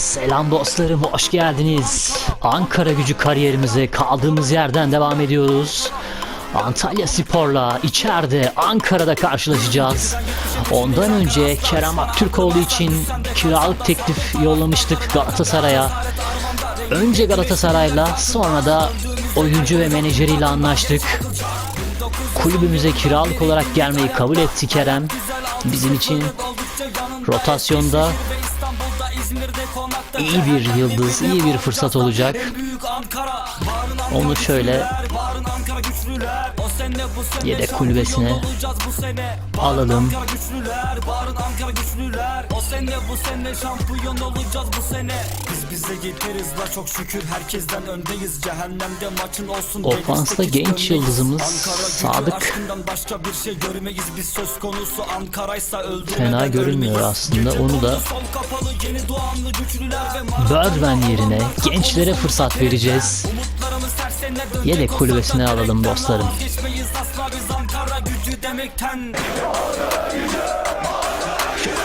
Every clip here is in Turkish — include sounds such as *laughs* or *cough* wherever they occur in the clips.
Selam dostlarım, hoş geldiniz. Ankara gücü kariyerimize kaldığımız yerden devam ediyoruz. Antalya Spor'la içeride Ankara'da karşılaşacağız. Ondan önce Kerem Aktürkoğlu için kiralık teklif yollamıştık Galatasaray'a. Önce Galatasaray'la sonra da oyuncu ve menajeriyle anlaştık. Kulübümüze kiralık olarak gelmeyi kabul etti Kerem. Bizim için rotasyonda iyi bir yıldız, iyi bir fırsat olacak. Onu şöyle yedek kulübesine alalım. Biz bize yeteriz la çok şükür herkesten öndeyiz cehennemde maçın olsun Ofansta genç yıldızımız Sadık. aşkından başka bir şey görmeyiz biz söz konusu Ankara'ysa öldürmeden Fena görünmüyor aslında. Onu da Birdman yerine gençlere fırsat vereceğiz. Yedek kulübesine alalım dostlarım.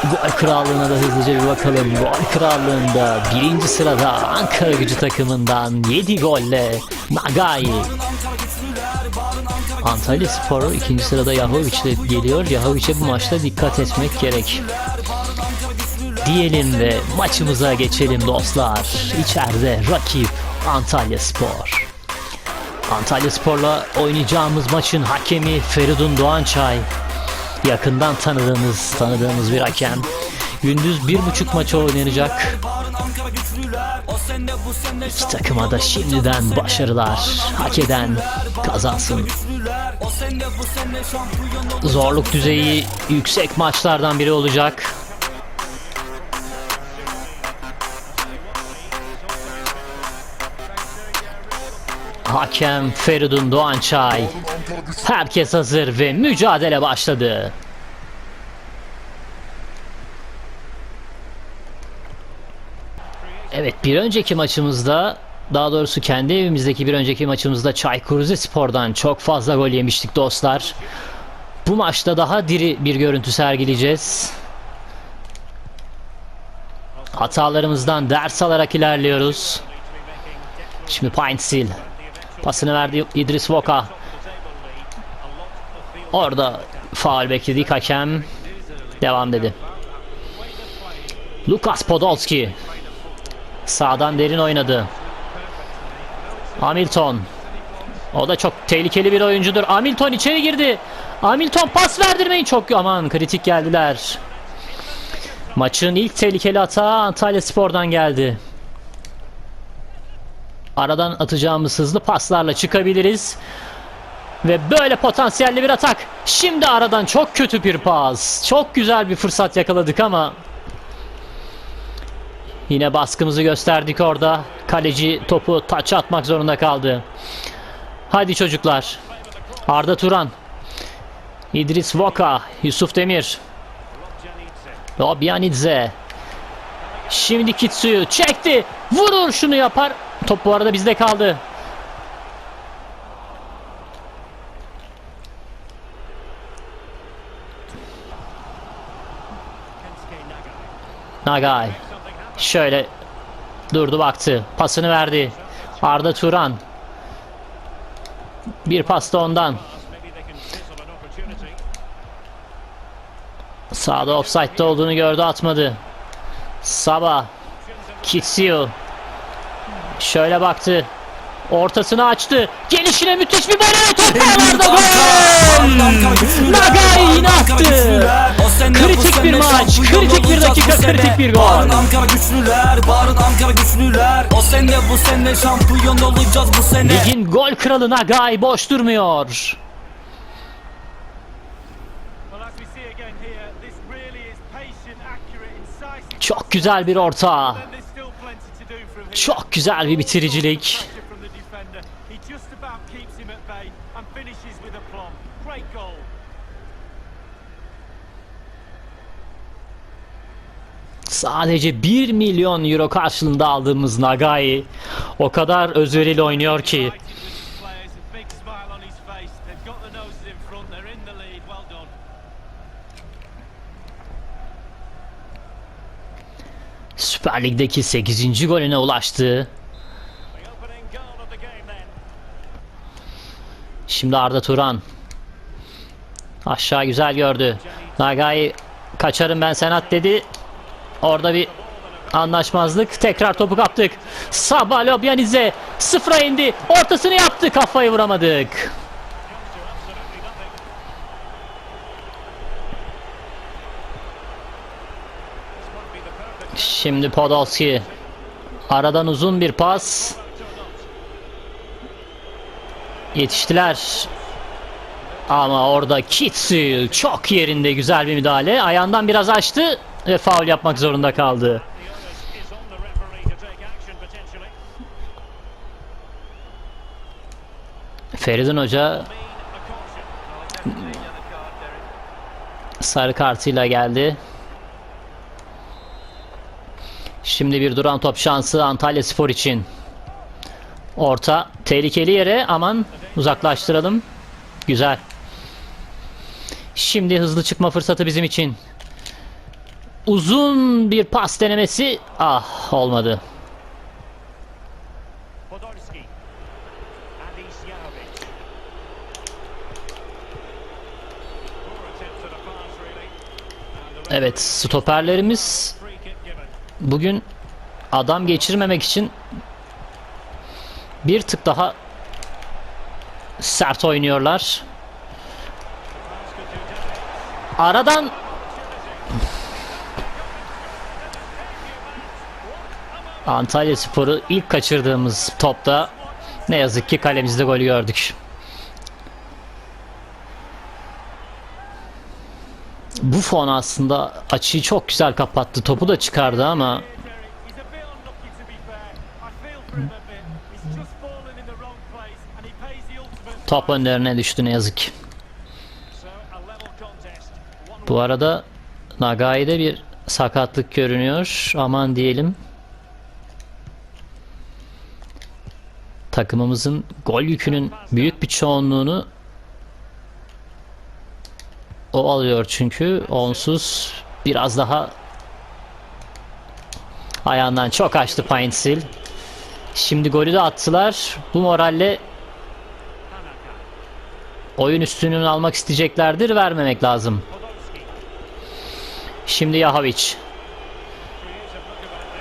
Gol krallığına da hızlıca bir bakalım. Gol krallığında birinci sırada Ankara gücü takımından 7 golle Nagai. Antalya Spor ikinci sırada Yahovic ile geliyor. Yahovic'e bu maçta dikkat etmek gerek. Diyelim ve maçımıza geçelim dostlar. İçeride rakip Antalya Spor. Antalya Spor'la oynayacağımız maçın hakemi Feridun Doğançay. Yakından tanıdığımız, tanıdığımız bir hakem. Gündüz bir buçuk maçı oynanacak. İki takıma da şimdiden başarılar. Hak eden kazansın. Zorluk düzeyi yüksek maçlardan biri olacak. Hakem Feridun Doğançay. Herkes hazır ve mücadele başladı. Evet bir önceki maçımızda daha doğrusu kendi evimizdeki bir önceki maçımızda Çaykur Rizespor'dan çok fazla gol yemiştik dostlar. Bu maçta daha diri bir görüntü sergileyeceğiz. Hatalarımızdan ders alarak ilerliyoruz. Şimdi Paintsil pasını verdi İdris Voka. Orada faal bekledik hakem. Devam dedi. Lukas Podolski. Sağdan derin oynadı. Hamilton. O da çok tehlikeli bir oyuncudur. Hamilton içeri girdi. Hamilton pas verdirmeyin çok aman kritik geldiler. Maçın ilk tehlikeli hata Antalya Spor'dan geldi. Aradan atacağımız hızlı paslarla çıkabiliriz. Ve böyle potansiyelli bir atak. Şimdi aradan çok kötü bir pas. Çok güzel bir fırsat yakaladık ama Yine baskımızı gösterdik orada. Kaleci topu taç atmak zorunda kaldı. Hadi çocuklar. Arda Turan. İdris Voka. Yusuf Demir. Lobyanidze. Şimdi Kitsuyu çekti. Vurur şunu yapar. Top bu arada bizde kaldı. Nagai. Şöyle durdu baktı. Pasını verdi. Arda Turan. Bir pas da ondan. Sağda offside'de olduğunu gördü atmadı. Saba. Kitsiu. Şöyle baktı. Ortasını açtı. Gelişine müthiş bir voley. Top ağlarda gol. Nagai yine attı. Kritik bir maç, kritik bir dakika, kritik bir gol. Bağırın Ankara güçlüler, bağırın Ankara güçlüler O sene bu sene şampiyon olacağız bu sene Ligin gol kralı Nagai boş durmuyor. Çok güzel bir orta. Çok güzel bir bitiricilik. Sadece 1 milyon euro karşılığında aldığımız Nagai o kadar özverili oynuyor ki süper Lig'deki 8. golüne ulaştı. Şimdi Arda Turan. Aşağı güzel gördü. Nagai kaçarım ben Senat dedi. Orada bir anlaşmazlık. Tekrar topu kaptık. Sabah Lobyaniz'e sıfıra indi. Ortasını yaptı. Kafayı vuramadık. Şimdi Podolski. Aradan uzun bir pas. Yetiştiler. Ama orada Kitsil çok yerinde güzel bir müdahale. Ayağından biraz açtı ve faul yapmak zorunda kaldı. Feridun Hoca sarı kartıyla geldi. Şimdi bir duran top şansı Antalya Spor için. Orta tehlikeli yere aman uzaklaştıralım. Güzel. Şimdi hızlı çıkma fırsatı bizim için. Uzun bir pas denemesi. Ah olmadı. Evet stoperlerimiz. Bugün adam geçirmemek için bir tık daha sert oynuyorlar. Aradan Antalya Sporu ilk kaçırdığımız topta ne yazık ki kalemizde golü gördük. Buffon aslında açıyı çok güzel kapattı. Topu da çıkardı ama top önlerine düştü ne yazık Bu arada Nagai'de bir sakatlık görünüyor. Aman diyelim. Takımımızın gol yükünün büyük bir çoğunluğunu o alıyor çünkü onsuz biraz daha ayağından çok açtı Paintsil. Şimdi golü de attılar. Bu moralle oyun üstünlüğünü almak isteyeceklerdir. Vermemek lazım. Şimdi Yahovic.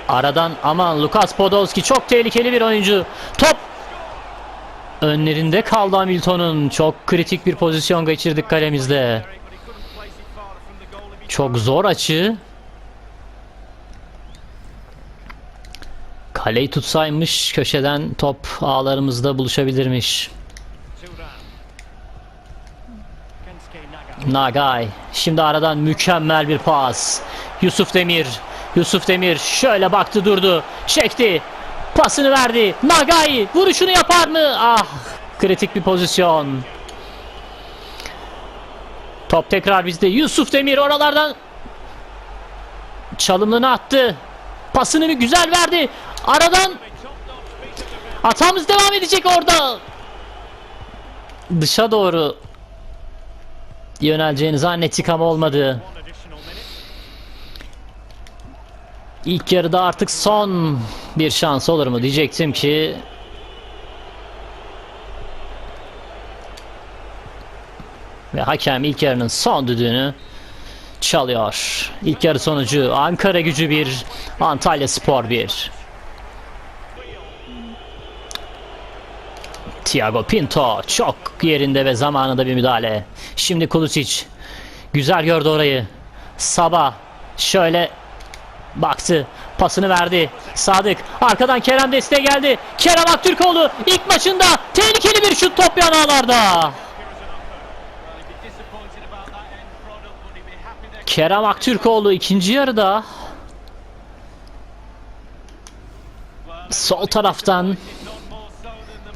Aradan aman Lukas Podolski çok tehlikeli bir oyuncu. Top önlerinde kaldı Hamilton'un. Çok kritik bir pozisyon geçirdik kalemizde. Çok zor açı. Kaleyi tutsaymış köşeden top ağlarımızda buluşabilirmiş. Nagay. Şimdi aradan mükemmel bir pas. Yusuf Demir. Yusuf Demir şöyle baktı durdu. Çekti. Pasını verdi. Nagay vuruşunu yapar mı? Ah kritik bir pozisyon. Top tekrar bizde. Yusuf Demir oralardan çalımını attı. Pasını bir güzel verdi. Aradan hatamız devam edecek orada. Dışa doğru yöneleceğini zannettik ama olmadı. İlk yarıda artık son bir şans olur mu diyecektim ki ve hakem ilk yarının son düdüğünü çalıyor. İlk yarı sonucu Ankara Gücü 1, Antalya Spor 1. Thiago Pinto çok yerinde ve zamanında bir müdahale. Şimdi Kulusic güzel gördü orayı. Sabah şöyle baktı. Pasını verdi. Sadık arkadan Kerem desteğe geldi. Kerem Aktürkoğlu ilk maçında tehlikeli bir şut top yanağlarda. Kerem Aktürkoğlu ikinci yarıda sol taraftan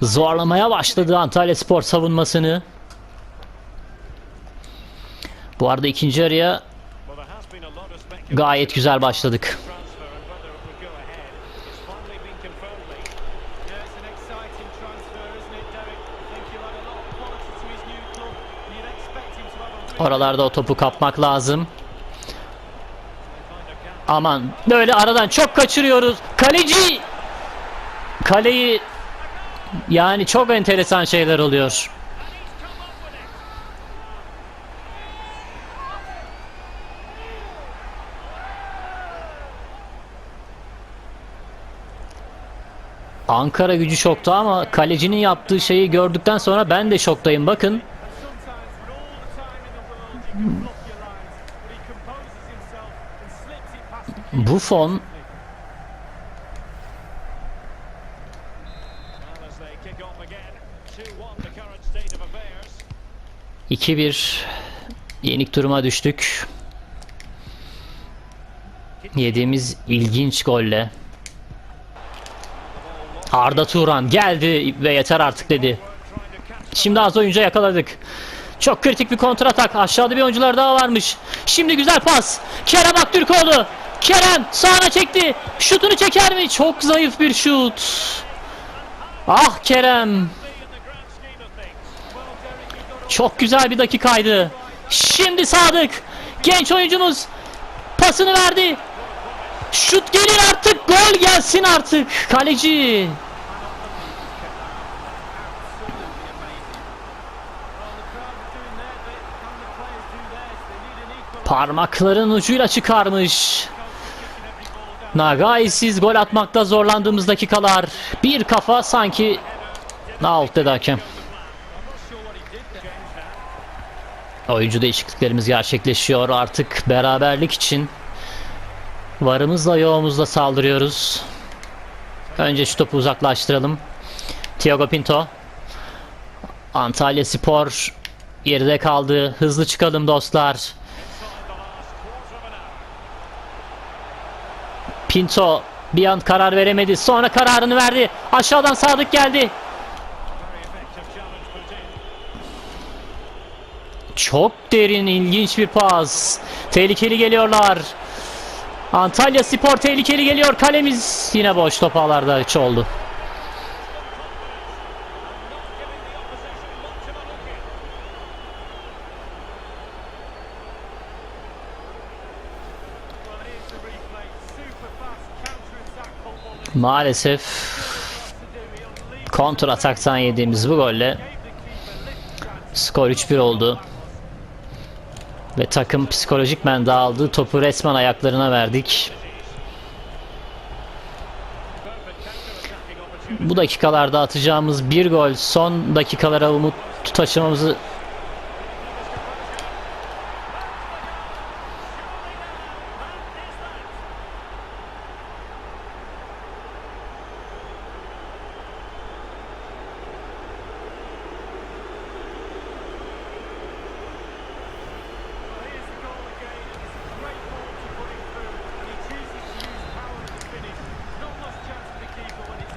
zorlamaya başladı Antalya Spor savunmasını. Bu arada ikinci yarıya gayet güzel başladık. Oralarda o topu kapmak lazım. Aman böyle aradan çok kaçırıyoruz. Kaleci kaleyi yani çok enteresan şeyler oluyor. Ankara gücü şokta ama kalecinin yaptığı şeyi gördükten sonra ben de şoktayım. Bakın of affairs. 2-1 yenik duruma düştük. Yediğimiz ilginç golle. Arda Turan geldi ve yeter artık dedi. Şimdi az oyuncu yakaladık. Çok kritik bir kontratak. Aşağıda bir oyuncular daha varmış. Şimdi güzel pas. Kerem Aktürkoğlu. Kerem sağına çekti. Şutunu çeker mi? Çok zayıf bir şut. Ah Kerem. Çok güzel bir dakikaydı. Şimdi Sadık. Genç oyuncumuz pasını verdi. Şut gelir artık. Gol gelsin artık. Kaleci. Parmakların ucuyla çıkarmış. Nagay'siz gol atmakta zorlandığımız dakikalar. Bir kafa sanki out dedi hakem. Oyuncu değişikliklerimiz gerçekleşiyor artık beraberlik için. Varımızla yoğumuzla saldırıyoruz. Önce şu topu uzaklaştıralım. Thiago Pinto. Antalya Spor geride kaldı. Hızlı çıkalım dostlar. Pinto bir an karar veremedi. Sonra kararını verdi. Aşağıdan Sadık geldi. Çok derin, ilginç bir pas. Tehlikeli geliyorlar. Antalya Spor tehlikeli geliyor. Kalemiz yine boş top ağlarda oldu. Maalesef kontra ataktan yediğimiz bu golle skor 3-1 oldu. Ve takım psikolojikmen dağıldı. Topu resmen ayaklarına verdik. Bu dakikalarda atacağımız bir gol son dakikalara umut taşımamızı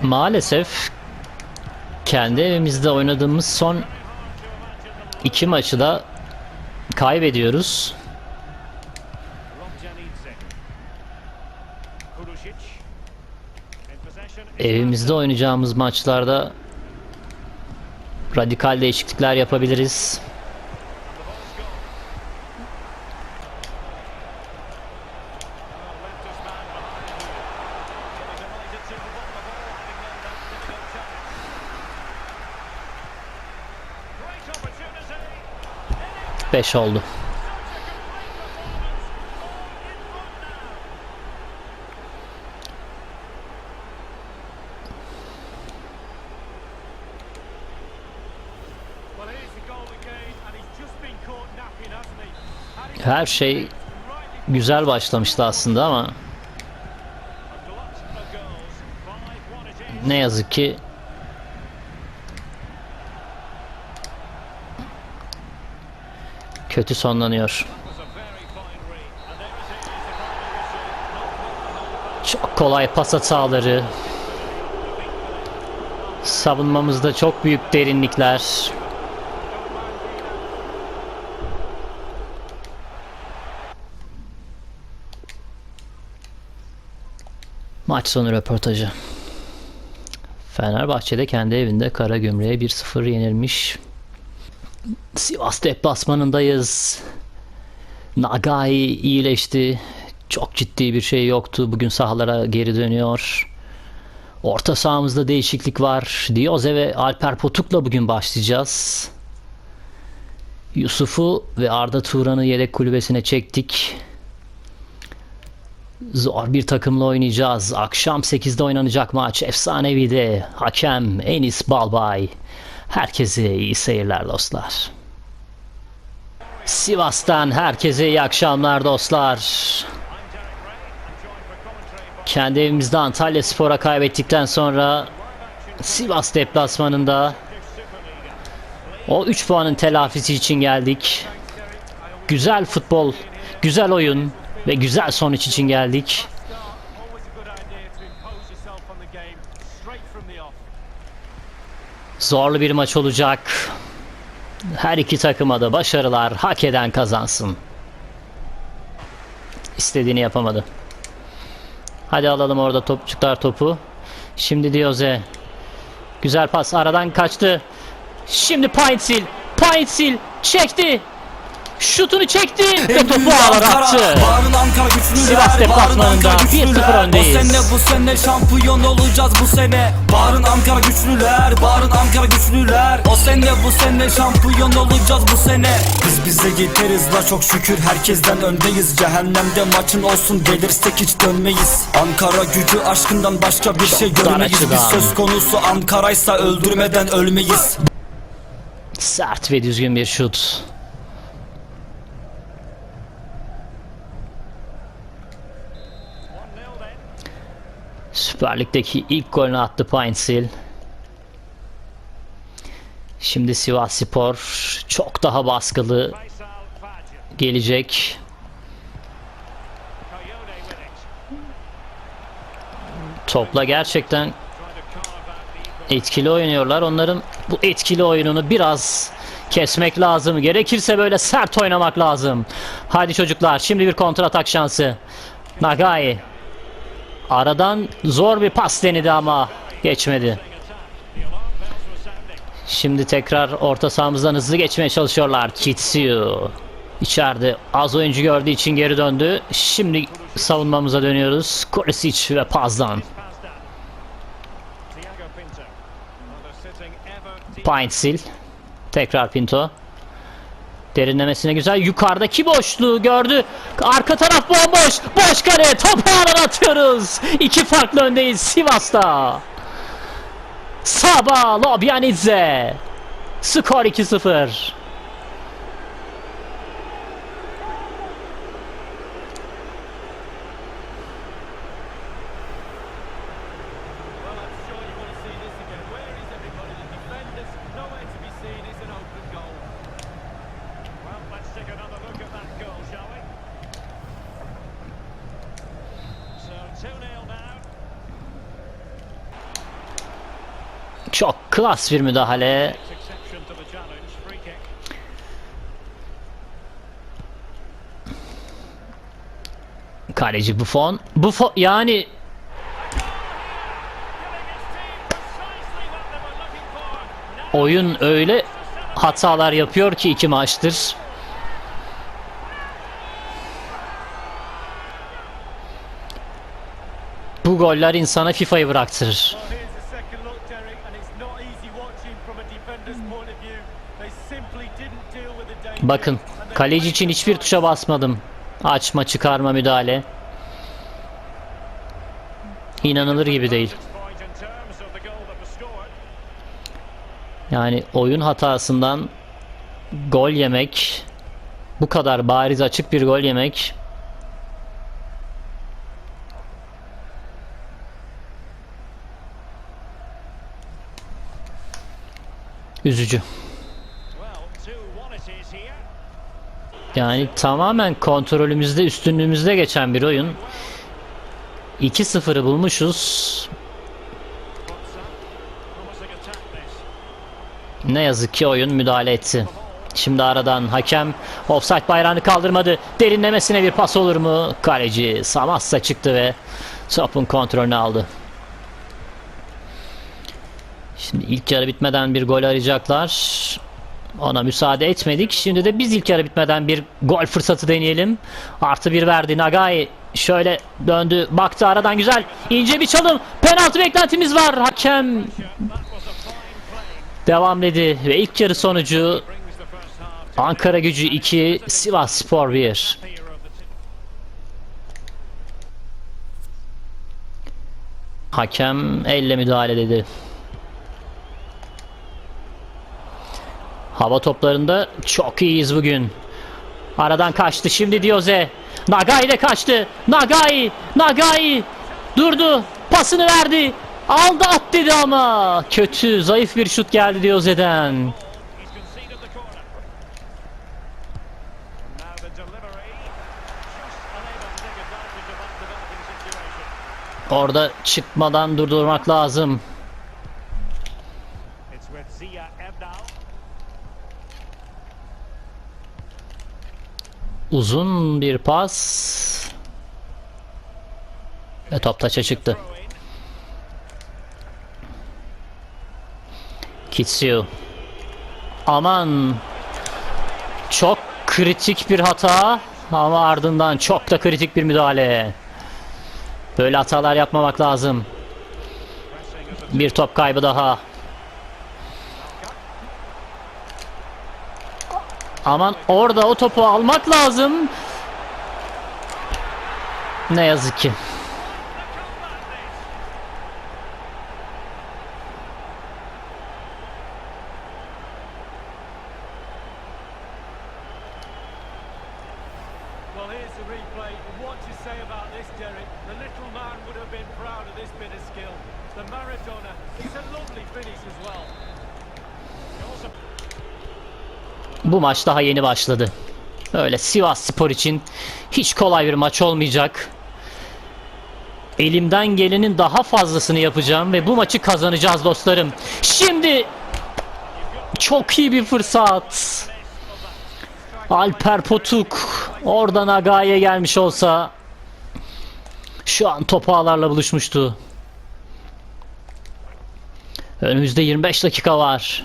maalesef kendi evimizde oynadığımız son iki maçı da kaybediyoruz. Evimizde oynayacağımız maçlarda radikal değişiklikler yapabiliriz. 5 oldu. Her şey güzel başlamıştı aslında ama ne yazık ki final whistle. Çok kolay pas hataları. Savunmamızda çok büyük derinlikler. Maç sonu röportajı. Fenerbahçe'de kendi evinde Karagümrük'e 1-0 yenilmiş. Sivas deplasmanındayız. Nagai iyileşti. çok ciddi bir şey yoktu. Bugün sahalara geri dönüyor. Orta sahamızda değişiklik var. Dioze ve Alper Potuk'la bugün başlayacağız. Yusuf'u ve Arda Turan'ı yedek kulübesine çektik. Zor bir takımla oynayacağız. Akşam 8'de oynanacak maç. Efsanevi de. Hakem Enis Balbay. Herkese iyi seyirler dostlar. Sivas'tan herkese iyi akşamlar dostlar. Kendi evimizde Antalya Spor'a kaybettikten sonra Sivas deplasmanında o 3 puanın telafisi için geldik. Güzel futbol, güzel oyun ve güzel sonuç için geldik. Zorlu bir maç olacak. Her iki takıma da başarılar. Hak eden kazansın. İstediğini yapamadı. Hadi alalım orada topçuklar topu. Şimdi Dioze. Güzel pas aradan kaçtı. Şimdi Paintsil. Paintsil çekti. Şutunu çekti. *laughs* Ve topu ağlara attı. Sivas deplasmanında bağrın Ankara 1-0 güçlüler. öndeyiz. O sene bu sene şampiyon olacağız bu sene. Bağrın Ankara güçlüler Bağrın Ankara güçlüler O sene bu sene şampiyon olacağız bu sene. Biz bize yeteriz la çok şükür herkesten öndeyiz. Cehennemde maçın olsun gelirsek hiç dönmeyiz. Ankara gücü aşkından başka bir şey görmeyiz Biz söz konusu Ankara'ysa öldürmeden ölmeyiz. Sert ve düzgün bir şut. Süper Lig'deki ilk golünü attı Paintsil. Şimdi Sivas Spor çok daha baskılı gelecek. Topla gerçekten etkili oynuyorlar. Onların bu etkili oyununu biraz kesmek lazım. Gerekirse böyle sert oynamak lazım. Hadi çocuklar şimdi bir kontratak şansı. Nagai. Aradan zor bir pas denedi ama geçmedi. Şimdi tekrar orta sahamızdan hızlı geçmeye çalışıyorlar. Kitsiu. İçeride az oyuncu gördüğü için geri döndü. Şimdi savunmamıza dönüyoruz. Korisic ve Pazdan. Paintsil. Tekrar Pinto. Derinlemesine güzel. Yukarıdaki boşluğu gördü. Arka taraf bomboş. Boş kale. Topu ağlara atıyoruz. İki farklı öndeyiz Sivas'ta. Saba Lobyanidze. Skor 2-0. Klas bir müdahale. Kaleci Buffon. Buffon yani oyun öyle hatalar yapıyor ki iki maçtır. Bu goller insana FIFA'yı bıraktırır. Bakın kaleci için hiçbir tuşa basmadım. Açma çıkarma müdahale. İnanılır gibi değil. Yani oyun hatasından gol yemek bu kadar bariz açık bir gol yemek üzücü. Yani tamamen kontrolümüzde, üstünlüğümüzde geçen bir oyun. 2-0'ı bulmuşuz. Ne yazık ki oyun müdahale etti. Şimdi aradan hakem offside bayrağını kaldırmadı. Derinlemesine bir pas olur mu? Kaleci Samassa çıktı ve topun kontrolünü aldı. Şimdi ilk yarı bitmeden bir gol arayacaklar. Ona müsaade etmedik. Şimdi de biz ilk yarı bitmeden bir gol fırsatı deneyelim. Artı bir verdi. Nagai şöyle döndü. Baktı aradan güzel. ince bir çalım. Penaltı beklentimiz var. Hakem devam dedi. Ve ilk yarı sonucu Ankara gücü 2, Sivas Spor 1. here of the two. Hakem elle müdahale dedi. Hava toplarında çok iyiyiz bugün. Aradan kaçtı şimdi Dioze. Nagai de kaçtı. Nagai, Nagai durdu. Pasını verdi. Aldı at dedi ama. Kötü, zayıf bir şut geldi Dioze'den. He's conceded the corner. Uzun bir pas. Ve top taça çıktı. Kitsu. Aman. Çok kritik bir hata ama ardından çok da kritik bir müdahale. Böyle hatalar yapmamak lazım. Bir top kaybı daha. Aman orada o topu almak lazım. Ne yazık ki. Bu maç daha yeni başladı. Öyle Sivas Spor için hiç kolay bir maç olmayacak. Elimden gelenin daha fazlasını yapacağım ve bu maçı kazanacağız dostlarım. Şimdi çok iyi bir fırsat. Alper Potuk oradan Aga'ya gelmiş olsa şu an topu ağlarla buluşmuştu. Önümüzde 25 dakika var.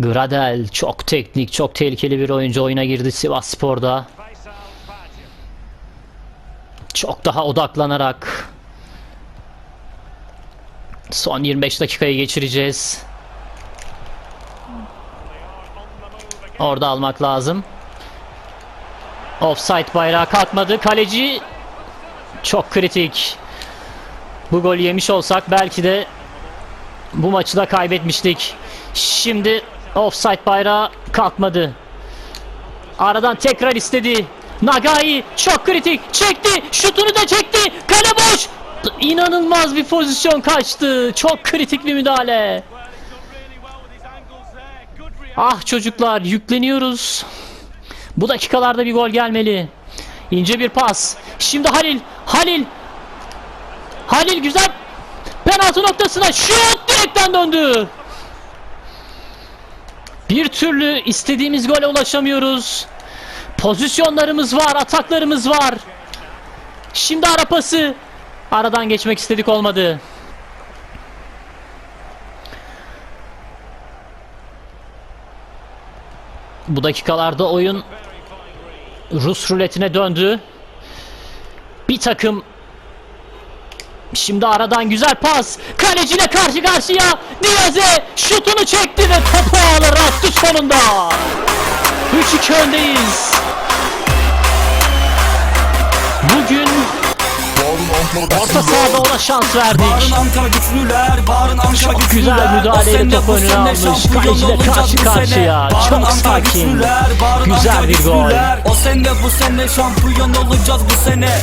Gradel çok teknik, çok tehlikeli bir oyuncu oyuna girdi Sivas Spor'da. Çok daha odaklanarak son 25 dakikayı geçireceğiz. Orada almak lazım. Offside bayrağı kalkmadı. Kaleci çok kritik. Bu golü yemiş olsak belki de bu maçı da kaybetmiştik. Şimdi offside bayrağı kalkmadı. Aradan tekrar istedi. Nagai çok kritik. Çekti. Şutunu da çekti. Kale boş. İnanılmaz bir pozisyon kaçtı. Çok kritik bir müdahale. Ah çocuklar yükleniyoruz. Bu dakikalarda bir gol gelmeli. İnce bir pas. Şimdi Halil. Halil. Halil güzel. Penaltı noktasına şut direkten döndü. Bir türlü istediğimiz gole ulaşamıyoruz. Pozisyonlarımız var, ataklarımız var. Şimdi ara pası. Aradan geçmek istedik olmadı. Bu dakikalarda oyun Rus ruletine döndü. Bir takım Şimdi aradan güzel pas. Kaleciyle karşı karşıya. Diaz'e şutunu çekti ve topu ağlara attı sonunda. 3-2 öndeyiz. Bugün orta sahada ona şans verdik. Ankara güçlüler, Ankara Çok güçlüler. güzel müdahaleyle top önüne almış. Kaleciyle karşı karşıya. Çok sakin. Güzel bir gol. O sene bu sene şampiyon olacağız bu sene.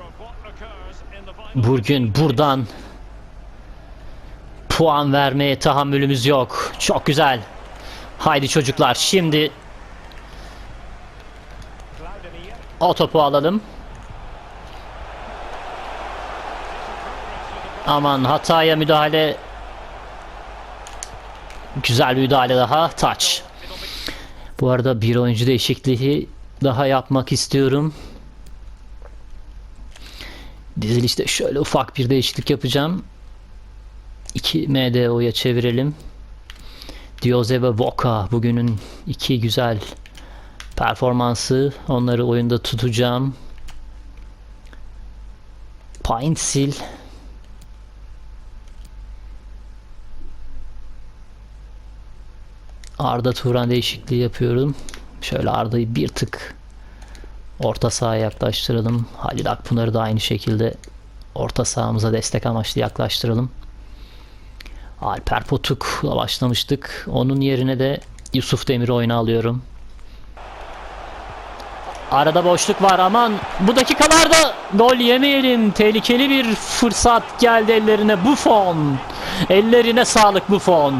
Of what occurs in the final. bugün buradan puan vermeye tahammülümüz yok. Çok güzel. Haydi çocuklar şimdi o topu alalım. Aman hataya müdahale. Güzel bir müdahale daha. Taç. Bu arada bir oyuncu değişikliği daha yapmak istiyorum. Dizilişte şöyle ufak bir değişiklik yapacağım. 2 MDO'ya çevirelim. Dioze ve Voka bugünün iki güzel performansı. Onları oyunda tutacağım. Paintsil Arda Turan değişikliği yapıyorum. Şöyle Arda'yı bir tık orta sahaya yaklaştıralım. Halil Akpınar'ı da aynı şekilde orta sahamıza destek amaçlı yaklaştıralım. Alper Potuk'la başlamıştık. Onun yerine de Yusuf Demir'i oyuna alıyorum. Arada boşluk var aman bu dakikalarda gol yemeyelim. Tehlikeli bir fırsat geldi ellerine Buffon. Ellerine sağlık Buffon.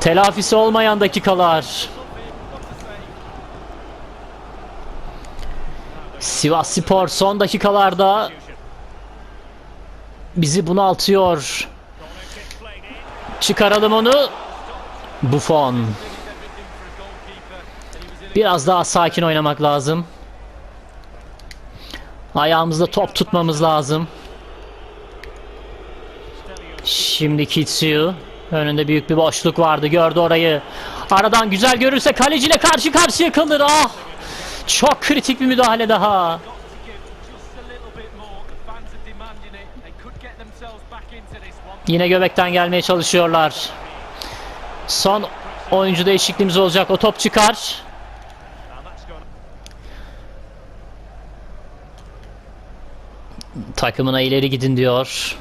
Telafisi olmayan dakikalar. Sivas Spor son dakikalarda bizi bunaltıyor. Çıkaralım onu. Buffon. Biraz daha sakin oynamak lazım. Ayağımızda top tutmamız lazım. Şimdi Kitsu. Önünde büyük bir boşluk vardı. Gördü orayı. Aradan güzel görürse kaleciyle karşı karşıya kalır. Ah! Çok kritik bir müdahale daha. Yine göbekten gelmeye çalışıyorlar. Son oyuncu değişikliğimiz olacak. O top çıkar. Takımına ileri gidin diyor.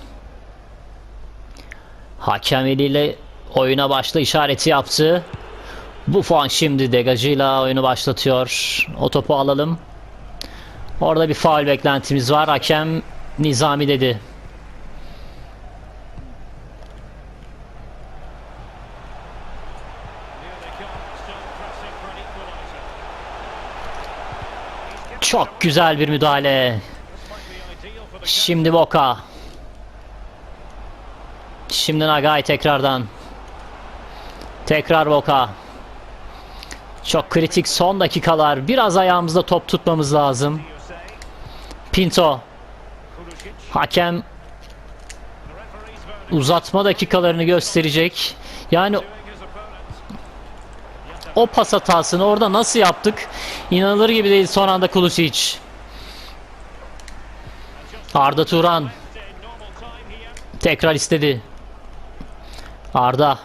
Hakem eliyle oyuna başla işareti yaptı. Buffon şimdi degajıyla oyunu başlatıyor. O topu alalım. Orada bir faul beklentimiz var. Hakem Nizami dedi. Çok güzel bir müdahale. Şimdi Boka. Şimdi Nagai tekrardan. Tekrar Boka. Çok kritik son dakikalar. Biraz ayağımızda top tutmamız lazım. Pinto. Hakem uzatma dakikalarını gösterecek. Yani o pas hatasını orada nasıl yaptık? İnanılır gibi değil son anda Kulisic. Arda Turan tekrar istedi. Arda.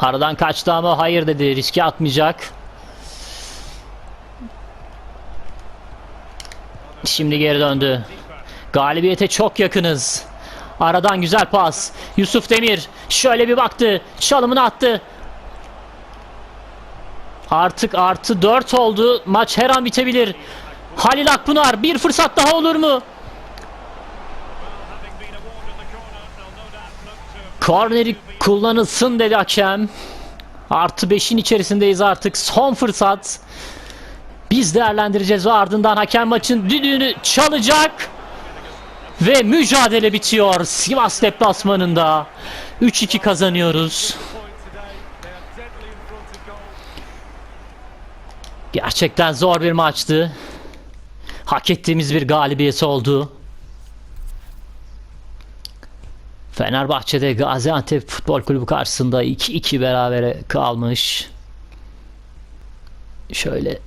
Aradan kaçtı ama hayır dedi. Riske atmayacak. Şimdi geri döndü. Galibiyete çok yakınız. Aradan güzel pas. Yusuf Demir şöyle bir baktı. Çalımını attı. Artık artı 4 oldu. Maç her an bitebilir. Halil Akpınar bir fırsat daha olur mu? Korneri kullanılsın dedi hakem. Artı 5'in içerisindeyiz artık. Son fırsat. Biz değerlendireceğiz ve ardından hakem maçın düdüğünü çalacak. Ve mücadele bitiyor. Sivas deplasmanında. 3-2 kazanıyoruz. Gerçekten zor bir maçtı. Hak ettiğimiz bir galibiyet oldu. Fenerbahçe'de Gaziantep Futbol Kulübü karşısında 2-2 berabere kalmış. Şöyle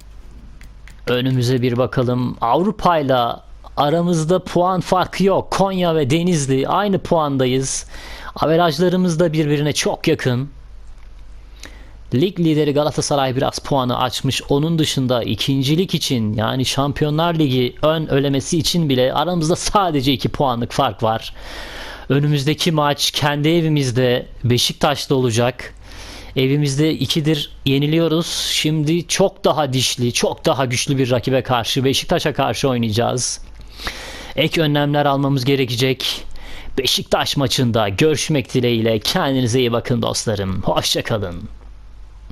önümüze bir bakalım. Avrupa'yla aramızda puan farkı yok. Konya ve Denizli aynı puandayız. Averajlarımız da birbirine çok yakın. Lig lideri Galatasaray biraz puanı açmış. Onun dışında ikincilik için yani Şampiyonlar Ligi ön ölemesi için bile aramızda sadece 2 puanlık fark var. Önümüzdeki maç kendi evimizde Beşiktaş'ta olacak. Evimizde ikidir yeniliyoruz. Şimdi çok daha dişli, çok daha güçlü bir rakibe karşı Beşiktaş'a karşı oynayacağız. Ek önlemler almamız gerekecek. Beşiktaş maçında görüşmek dileğiyle kendinize iyi bakın dostlarım. Hoşçakalın.